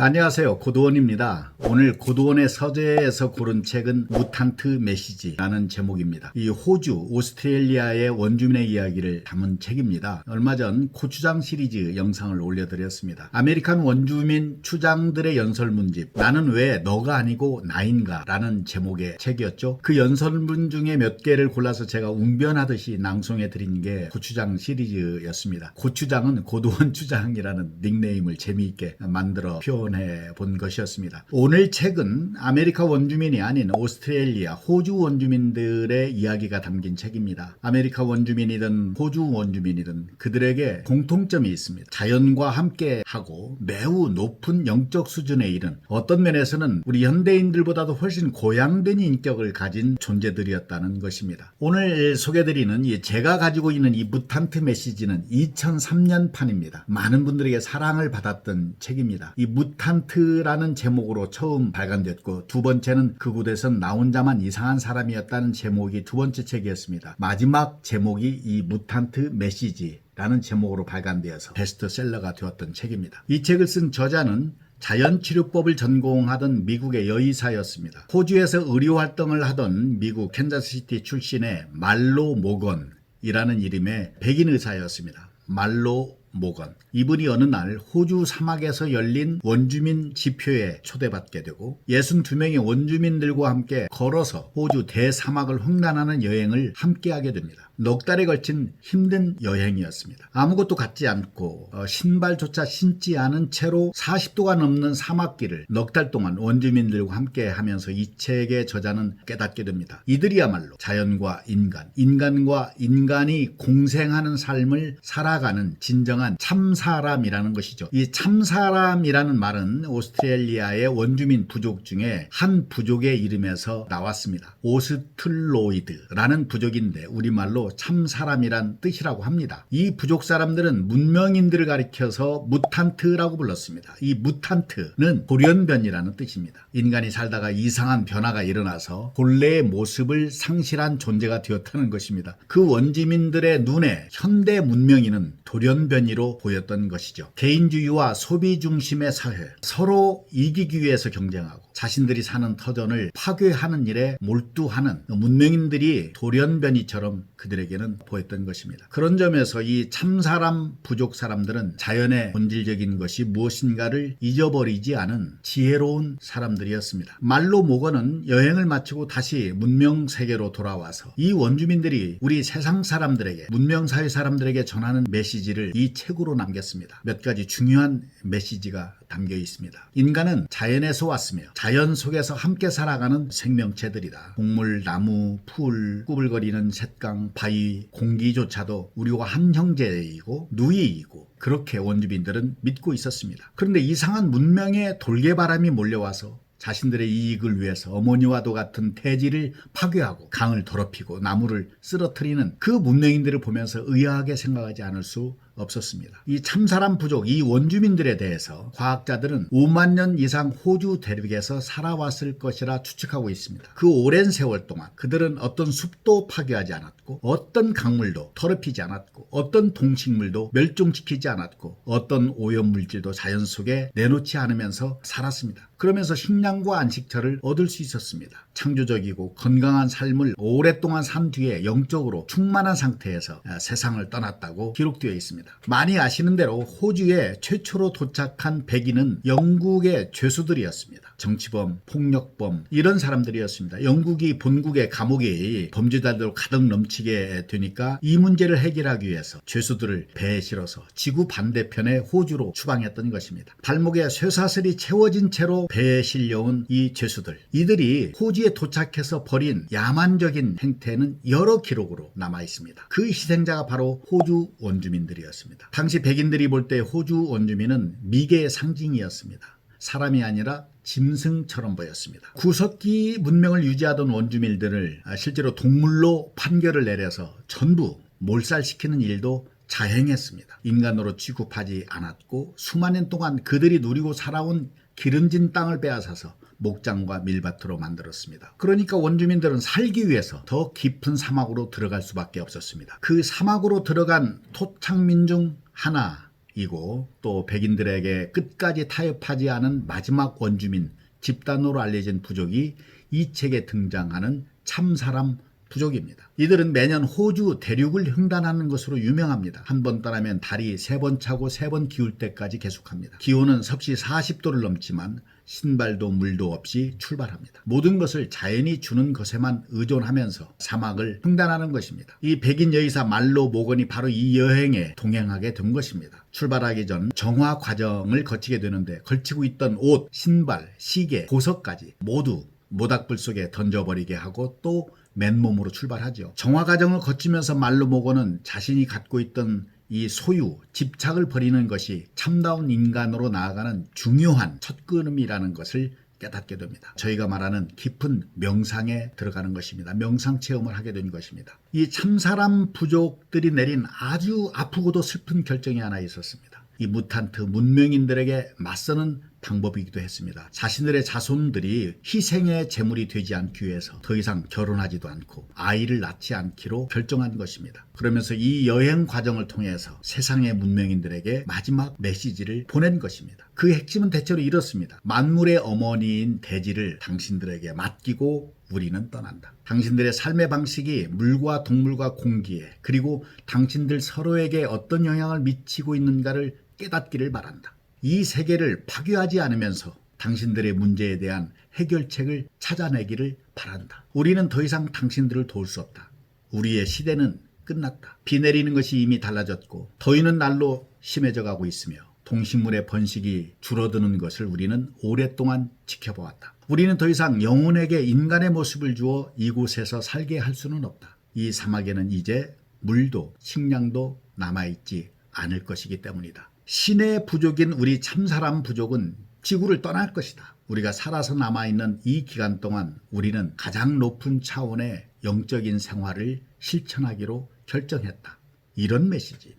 안녕하세요. 고도원입니다. 오늘 고도원의 서재에서 고른 책은 무탄트 메시지라는 제목입니다. 이 호주, 오스트레일리아의 원주민의 이야기를 담은 책입니다. 얼마 전 고추장 시리즈 영상을 올려드렸습니다. 아메리칸 원주민 추장들의 연설문집 나는 왜 너가 아니고 나인가 라는 제목의 책이었죠. 그 연설문 중에 몇 개를 골라서 제가 웅변하듯이 낭송해 드린 게 고추장 시리즈였습니다. 고추장은 고도원 추장이라는 닉네임을 재미있게 만들어 표현 해 본 것이었습니다. 오늘 책은 아메리카 원주민이 아닌 오스트레일리아, 호주 원주민들의 이야기가 담긴 책입니다. 아메리카 원주민이든 호주 원주민이든 그들에게 공통점이 있습니다. 자연과 함께 하고 매우 높은 영적 수준에 이른 어떤 면에서는 우리 현대인들보다도 훨씬 고양된 인격을 가진 존재들이었다는 것입니다. 오늘 소개드리는 이 제가 가지고 있는 이 무탄트 메시지는 2003년 판입니다. 많은 분들에게 사랑을 받았던 책입니다. 이 무 탄트라는 제목으로 처음 발간됐고 두 번째는 그 곳에선 나 혼자만 이상한 사람이었다는 제목이 두 번째 책이었습니다. 마지막 제목이 이 무탄트 메시지 라는 제목으로 발간되어서 베스트셀러가 되었던 책입니다. 이 책을 쓴 저자는 자연치료법을 전공하던 미국의 여의사였습니다. 호주에서 의료 활동을 하던 미국 캔자스시티 출신의 말로 모건 이라는 이름의 백인 의사였습니다. 말로 모건. 이분이 어느 날 호주 사막에서 열린 원주민 지표에 초대받게 되고 62명의 원주민들과 함께 걸어서 호주 대사막을 횡단하는 여행을 함께하게 됩니다. 넉 달에 걸친 힘든 여행이었습니다. 아무것도 갖지 않고 어, 신발조차 신지 않은 채로 40도가 넘는 사막길을 넉 달 동안 원주민들과 함께 하면서 이 책의 저자는 깨닫게 됩니다. 이들이야말로 자연과 인간, 인간과 인간이 공생하는 삶을 살아가는 진정한 참사람이라는 것이죠. 이 참사람이라는 말은 오스트레일리아의 원주민 부족 중에 한 부족의 이름에서 나왔습니다. 오스틀로이드라는 부족인데 우리말로 참사람이란 뜻이라고 합니다. 이 부족 사람들은 문명인들을 가리켜서 무탄트라고 불렀습니다. 이 무탄트는 돌연변이라는 뜻입니다. 인간이 살다가 이상한 변화가 일어나서 본래의 모습을 상실한 존재가 되었다는 것입니다. 그 원주민들의 눈에 현대 문명인은 돌연변이로 보였던 것이죠. 개인주의와 소비 중심의 사회, 서로 이기기 위해서 경쟁하고 자신들이 사는 터전을 파괴하는 일에 몰두하는 문명인들이 돌연변이처럼 그들에게는 보였던 것입니다. 그런 점에서 이 참사람 부족 사람들은 자연의 본질적인 것이 무엇인가를 잊어버리지 않은 지혜로운 사람들이었습니다. 말로 모건은 여행을 마치고 다시 문명 세계로 돌아와서 이 원주민들이 우리 세상 사람들에게 문명 사회 사람들에게 전하는 메시지를 이 책으로 남겼습니다. 몇 가지 중요한 메시지가 담겨 있습니다. 인간은 자연에서 왔으며 자연 속에서 함께 살아가는 생명체들이다. 동물, 나무, 풀, 꾸불거리는 샛강, 바위, 공기조차도 우리와 한 형제이고 누이이고 그렇게 원주민들은 믿고 있었습니다. 그런데 이상한 문명의 돌개바람이 몰려와서 자신들의 이익을 위해서 어머니와도 같은 태지를 파괴하고 강을 더럽히고 나무를 쓰러뜨리는 그 문명인들을 보면서 의아하게 생각하지 않을 수 없었습니다. 이 참사람 부족, 이 원주민들에 대해서 과학자들은 5만 년 이상 호주 대륙에서 살아왔을 것이라 추측하고 있습니다. 그 오랜 세월 동안 그들은 어떤 숲도 파괴하지 않았고 어떤 강물도 더럽히지 않았고 어떤 동식물도 멸종시키지 않았고 어떤 오염물질도 자연 속에 내놓지 않으면서 살았습니다. 그러면서 식량 과 안식처를 얻을 수 있었습니다. 창조적이고 건강한 삶을 오랫동안 산 뒤에 영적으로 충만한 상태에서 세상을 떠났다고 기록되어 있습니다. 많이 아시는 대로 호주에 최초로 도착한 백인은 영국의 죄수들이었습니다. 정치범, 폭력범 이런 사람들이었습니다. 영국이 본국의 감옥이 범죄자들로 가득 넘치게 되니까 이 문제를 해결하기 위해서 죄수들을 배에 실어서 지구 반대편의 호주로 추방했던 것입니다. 발목에 쇠사슬이 채워진 채로 배에 실 려온 이 죄수들 이들이 호주에 도착해서 벌인 야만적인 행태는 여러 기록으로 남아 있습니다. 그 희생자가 바로 호주 원주민들이었습니다. 당시 백인들이 볼 때 호주 원주민은 미개의 상징이었습니다. 사람이 아니라 짐승처럼 보였습니다. 구석기 문명을 유지하던 원주민들을 실제로 동물로 판결을 내려서 전부 몰살시키는 일도 자행했습니다. 인간으로 취급하지 않았고 수만 년 동안 그들이 누리고 살아온 기름진 땅을 빼앗아서 목장과 밀밭으로 만들었습니다. 그러니까 원주민들은 살기 위해서 더 깊은 사막으로 들어갈 수밖에 없었습니다. 그 사막으로 들어간 토착민 중 하나 이고 또 백인들에게 끝까지 타협하지 않은 마지막 원주민 집단으로 알려진 부족이 이 책에 등장하는 참사람 부족입니다. 이들은 매년 호주 대륙을 횡단하는 것으로 유명합니다. 한 번 떠나면 달이 세 번 차고 세 번 기울 때까지 계속합니다. 기온은 섭씨 40도를 넘지만 신발도 물도 없이 출발합니다. 모든 것을 자연이 주는 것에만 의존하면서 사막을 횡단하는 것입니다. 이 백인 여의사 말로 모건이 바로 이 여행에 동행하게 된 것입니다. 출발하기 전 정화 과정을 거치게 되는데 걸치고 있던 옷, 신발, 시계, 보석까지 모두 모닥불 속에 던져버리게 하고 또 맨몸으로 출발하죠. 정화 과정을 거치면서 말로 모고는 자신이 갖고 있던 이 소유, 집착을 버리는 것이 참다운 인간으로 나아가는 중요한 첫 걸음이라는 것을 깨닫게 됩니다. 저희가 말하는 깊은 명상에 들어가는 것입니다. 명상 체험을 하게 된 것입니다. 이 참사람 부족들이 내린 아주 아프고도 슬픈 결정이 하나 있었습니다. 이 무탄트 문명인들에게 맞서는 방법이기도 했습니다. 자신들의 자손들이 희생의 제물이 되지 않기 위해서 더 이상 결혼하지도 않고 아이를 낳지 않기로 결정한 것입니다. 그러면서 이 여행 과정을 통해서 세상의 문명인들에게 마지막 메시지를 보낸 것입니다. 그 핵심은 대체로 이렇습니다. 만물의 어머니인 대지를 당신들에게 맡기고 우리는 떠난다. 당신들의 삶의 방식이 물과 동물과 공기에 그리고 당신들 서로에게 어떤 영향을 미치고 있는가를 깨닫기를 바란다. 이 세계를 파괴하지 않으면서 당신들의 문제에 대한 해결책을 찾아내기를 바란다. 우리는 더 이상 당신들을 도울 수 없다. 우리의 시대는 끝났다. 비 내리는 것이 이미 달라졌고 더위는 날로 심해져 가고 있으며 동식물의 번식이 줄어드는 것을 우리는 오랫동안 지켜보았다. 우리는 더 이상 영혼에게 인간의 모습을 주어 이곳에서 살게 할 수는 없다. 이 사막에는 이제 물도 식량도 남아있지 않을 것이기 때문이다. 신의 부족인 우리 참사람 부족은 지구를 떠날 것이다. 우리가 살아서 남아있는 이 기간 동안 우리는 가장 높은 차원의 영적인 생활을 실천하기로 결정했다. 이런 메시지입니다.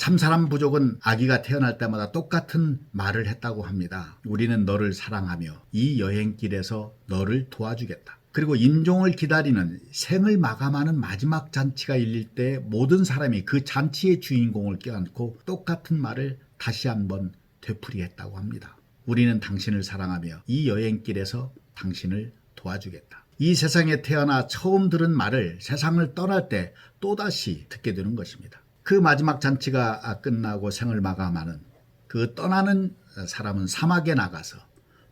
참사람 부족은 아기가 태어날 때마다 똑같은 말을 했다고 합니다. 우리는 너를 사랑하며 이 여행길에서 너를 도와주겠다. 그리고 임종을 기다리는 생을 마감하는 마지막 잔치가 일릴 때 모든 사람이 그 잔치의 주인공을 껴안고 똑같은 말을 다시 한번 되풀이했다고 합니다. 우리는 당신을 사랑하며 이 여행길에서 당신을 도와주겠다. 이 세상에 태어나 처음 들은 말을 세상을 떠날 때 또다시 듣게 되는 것입니다. 그 마지막 잔치가 끝나고 생을 마감하는 그 떠나는 사람은 사막에 나가서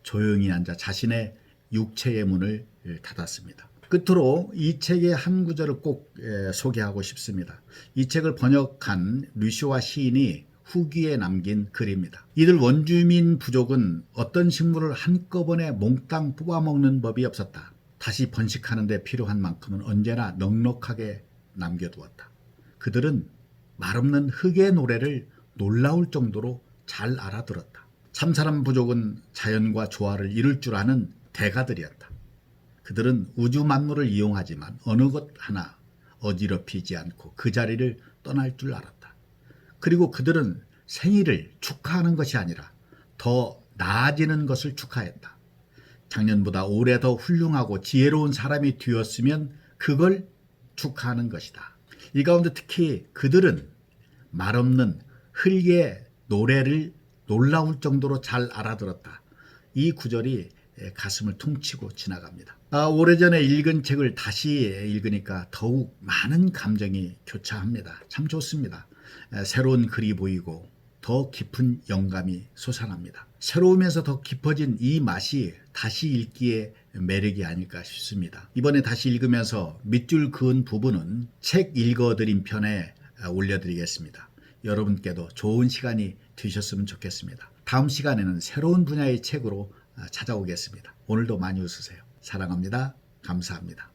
조용히 앉아 자신의 육체의 문을 닫았습니다. 끝으로 이 책의 한 구절을 꼭 소개하고 싶습니다. 이 책을 번역한 류시와 시인이 후기에 남긴 글입니다. 이들 원주민 부족은 어떤 식물을 한꺼번에 몽땅 뽑아먹는 법이 없었다. 다시 번식하는 데 필요한 만큼은 언제나 넉넉하게 남겨두었다. 그들은 말없는 흙의 노래를 놀라울 정도로 잘 알아들었다. 참사람 부족은 자연과 조화를 이룰 줄 아는 대가들이었다. 그들은 우주 만물을 이용하지만 어느 것 하나 어지럽히지 않고 그 자리를 떠날 줄 알았다. 그리고 그들은 생일을 축하하는 것이 아니라 더 나아지는 것을 축하했다. 작년보다 올해 더 훌륭하고 지혜로운 사람이 되었으면 그걸 축하하는 것이다. 이 가운데 특히 그들은 말없는 흙의 노래를 놀라울 정도로 잘 알아들었다. 이 구절이 가슴을 퉁치고 지나갑니다. 아, 오래전에 읽은 책을 다시 읽으니까 더욱 많은 감정이 교차합니다. 참 좋습니다. 새로운 글이 보이고 더 깊은 영감이 솟아납니다. 새로우면서 더 깊어진 이 맛이 다시 읽기에 매력이 아닐까 싶습니다. 이번에 다시 읽으면서 밑줄 그은 부분은 책 읽어드린 편에 올려드리겠습니다. 여러분께도 좋은 시간이 되셨으면 좋겠습니다. 다음 시간에는 새로운 분야의 책으로 찾아오겠습니다. 오늘도 많이 웃으세요. 사랑합니다. 감사합니다.